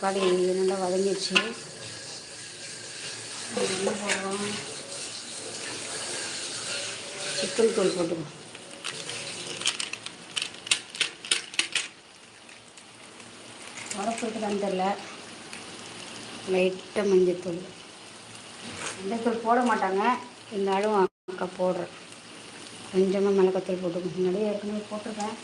தக்காளி நல்லா வதங்கிடுச்சு. என்ன போடுறோம் சிக்கன் தூள் போட்டுக்கோ. உரப்பு தெரில லைட்டாக மஞ்சத்தூள். மஞ்சத்தூள் போட மாட்டாங்க. இருந்தாலும் அக்கா போடுறேன். கொஞ்சமாக மிளகாத்தூள் போட்டுக்கோ. முன்னாடியே ஏற்கனவே போட்டிருக்கேன்.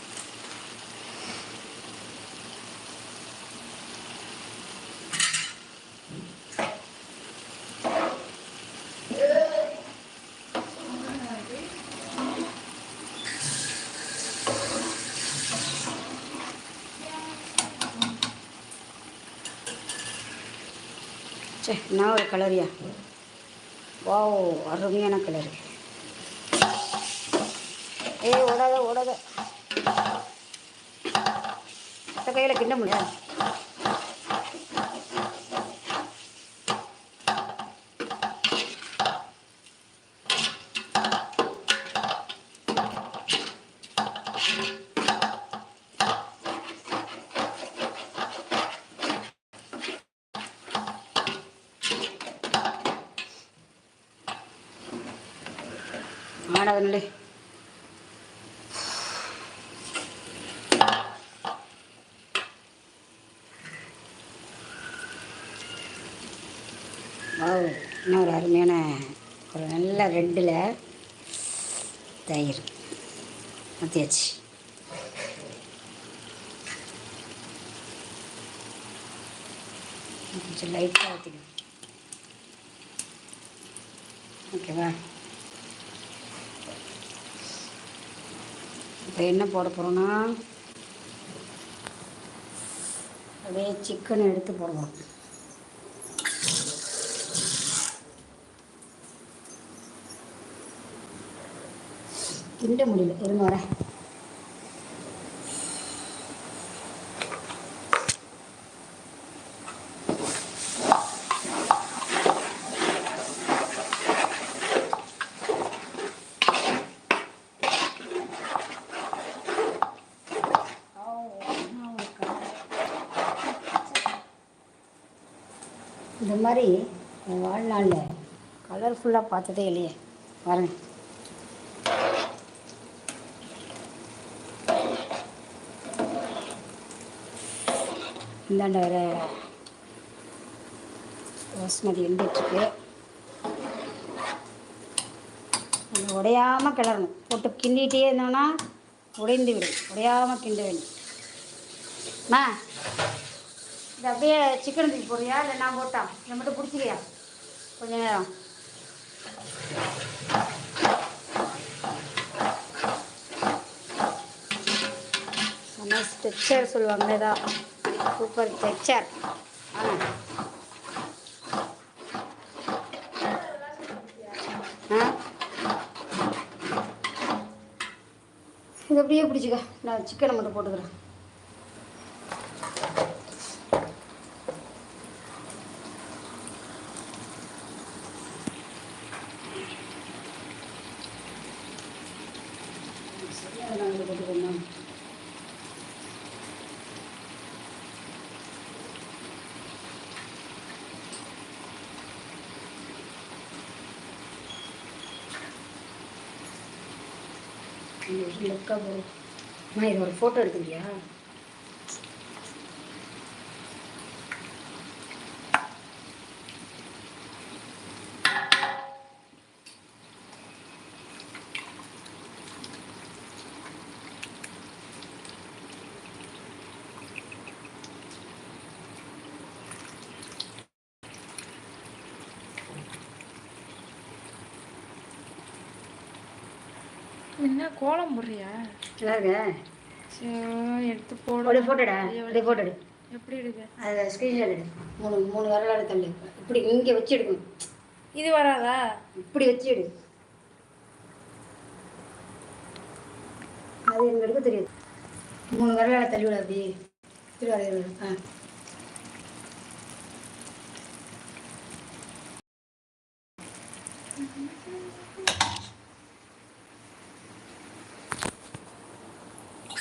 சே என்ன ஒரு கலரியா வாவ் அருமையான கலரு ஏய் ஓடாத ஓடாத. கையில் கிண்ட முடியாது. ஆடாதுங்களே இன்னொரு இன்னும் ஒரு அருமையான ஒரு நல்ல ரெட்டில் தயிர். மாற்றியாச்சு கொஞ்சம் லைட்டாக ஊற்றிக்கணும் ஓகேவா இப்போ என்ன போட போகிறோன்னா அப்படியே சிக்கன் எடுத்து போடுவோம் கிண்ட முடியல இருங்க வரேன். இந்த மாதிரி என் வாழ்நாளில் கலர்ஃபுல்லாக பார்த்ததே இல்லையே. வரேன் இந்தாண்ட வேற பாஸ்மதி எழுந்துட்டுருக்கு அது உடையாமல் கிளறணும். போட்டு கிண்டிகிட்டே இருந்தோன்னா உடைந்து விடும். உடையாமல் கிண்ட வேண்டும். ஆ இது அப்படியே சிக்கன் தூக்கி போடுறியா? இல்லை நான் போட்டா? இதை மட்டும் பிடிச்சிக்கியா கொஞ்ச நேரம். செம்ம ஸ்ட்ரெச்சர் சொல்லுவாங்க ஏதா சூப்பர் ஸ்ட்ரெச்சர் ஆ? இது அப்படியே பிடிச்சிக்க நான் சிக்கனை மட்டும் போட்டுக்கிறேன் சரியாக நான் இதில் போட்டுக்கிறேன் லுக்காக போடும் அம்மா இது ஒரு ஃபோட்டோ எடுத்துக்கியா என்ன கோலம் போடுறியா? எடுத்து போடு. ஃபோட்டோ எடு. எப்படி எடுக்க? அதை ஸ்க்ரீன்ஷாட் எடு. மூணு மூணு விரலாட தள்ளு. இப்படி இங்கே வச்சு எடுக்கணும். இது வராதா? இப்படி வச்சு எடு. அது எனக்கு எடுக்க தெரியாது. மூணு விரலாட தள்ளி விட அப்படி வரையிறது ஆ.